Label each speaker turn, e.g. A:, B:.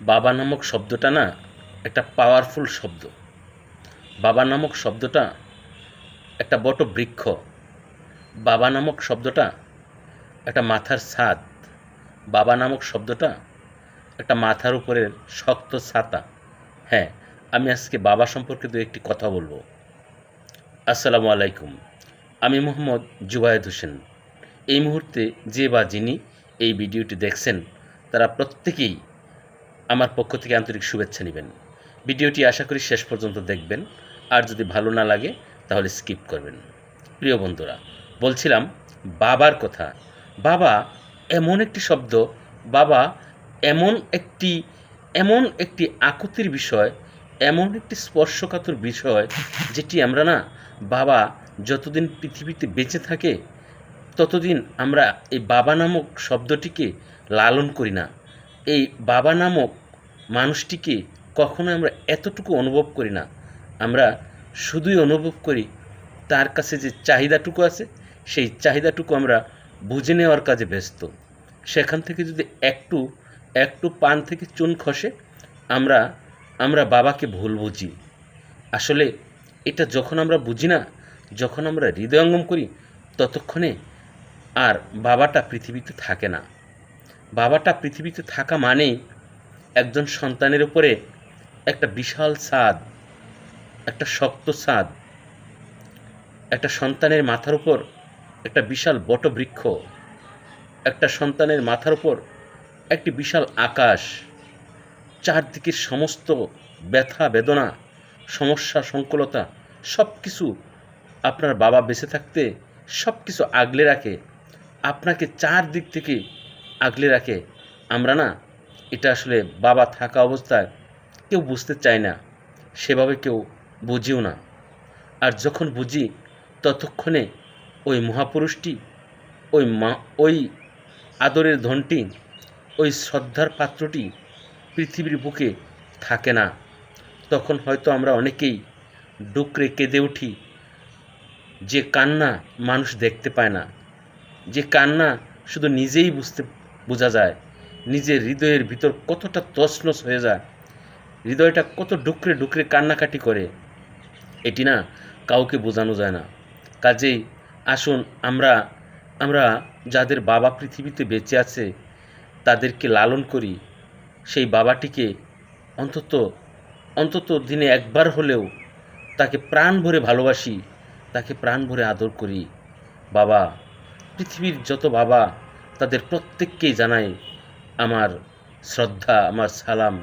A: বাবা নামক শব্দটা না একটা পাওয়ারফুল শব্দ। বাবা নামক শব্দটা একটা বট বৃক্ষ বাবা নামক শব্দটা একটা মাথার ছাদ। বাবা নামক শব্দটা একটা মাথার উপরের শক্ত ছাতা। হ্যাঁ আমি আজকে বাবা সম্পর্কে দু একটি কথা বলব। আসসালামু আলাইকুম। আমি মোহাম্মদ জুবায়েদ হোসেন। এই মুহূর্তে যে বা যিনি এই ভিডিওটি দেখছেন, তারা প্রত্যেকেই আমার পক্ষ থেকে আন্তরিক শুভেচ্ছা নেবেন। ভিডিওটি আশা করি শেষ পর্যন্ত দেখবেন। আর যদি ভালো না লাগে, তাহলে স্কিপ করবেন। প্রিয় বন্ধুরা, বলছিলাম বাবার কথা। বাবা এমন একটি শব্দ, বাবা এমন একটি এমন একটি আকুতির বিষয়, এমন একটি স্পর্শকাতর বিষয়, যেটি আমরা না, বাবা যতদিন পৃথিবীতে বেঁচে থাকে, ততদিন আমরা এই বাবা নামক শব্দটিকে লালন করি না। এই বাবা নামক মানুষটিকে কখনো আমরা এতটুকু অনুভব করি না। আমরা শুধুই অনুভব করি তার কাছে যে চাহিদাটুকু আছে, সেই চাহিদাটুকু আমরা বুঝে নেওয়ার কাজে ব্যস্ত। সেখান থেকে যদি একটু একটু পান থেকে চুন খসে, আমরা আমরা বাবাকে ভুল বুঝি। আসলে এটা যখন আমরা বুঝি না, যখন আমরা হৃদয়ঙ্গম করি, ততক্ষণে আর বাবাটা পৃথিবীতে থাকে না। বাবাটা পৃথিবীতে থাকা মানেই একজন সন্তানের উপরে একটা বিশাল ছাদ, একটা শক্ত ছাদ, একটা সন্তানের মাথার উপর একটা বিশাল বটবৃক্ষ, একটা সন্তানের মাথার উপর একটি বিশাল আকাশ চারদিকের সমস্ত ব্যথা, বেদনা, সমস্যা, সংকুলতা সব কিছু আপনার বাবা বেঁচে থাকতে সব কিছু আগলে রাখে, আপনাকে চারদিক থেকে আগলে রাখে। আমরা না এটা আসলে বাবা থাকা অবস্থায় কেউ বুঝতে চায় না, সেভাবে কেউ বুঝিও না। আর যখন বুঝি, ততক্ষণে ওই মহাপুরুষটি, ওই মা, ওই আদরের ধনটি, ওই শ্রদ্ধার পাত্রটি পৃথিবীর বুকে থাকে না। তখন হয়তো আমরা অনেকেই ডুকরে কেঁদে উঠি, যে কান্না মানুষ দেখতে পায় না, যে কান্না শুধু নিজেই বুঝতে, বোঝা যায়। নিজের হৃদয়ের ভিতর কতটা তছনছ হয়ে যায়, হৃদয়টা কত ডুকরে ডুকরে কান্নাকাটি করে, এটি না কাউকে বোঝানো যায় না। কাজেই আসুন আমরা আমরা যাদের বাবা পৃথিবীতে বেঁচে আছে, তাদেরকে লালন করি। সেই বাবাটিকে অন্তত অন্তত দিনে একবার হলেও তাকে প্রাণ ভরে ভালোবাসি, তাকে প্রাণ ভরে আদর করি। বাবা, পৃথিবীর যত বাবা তাদের প্রত্যেককেই জানাই আমার শ্রদ্ধা আমার সালাম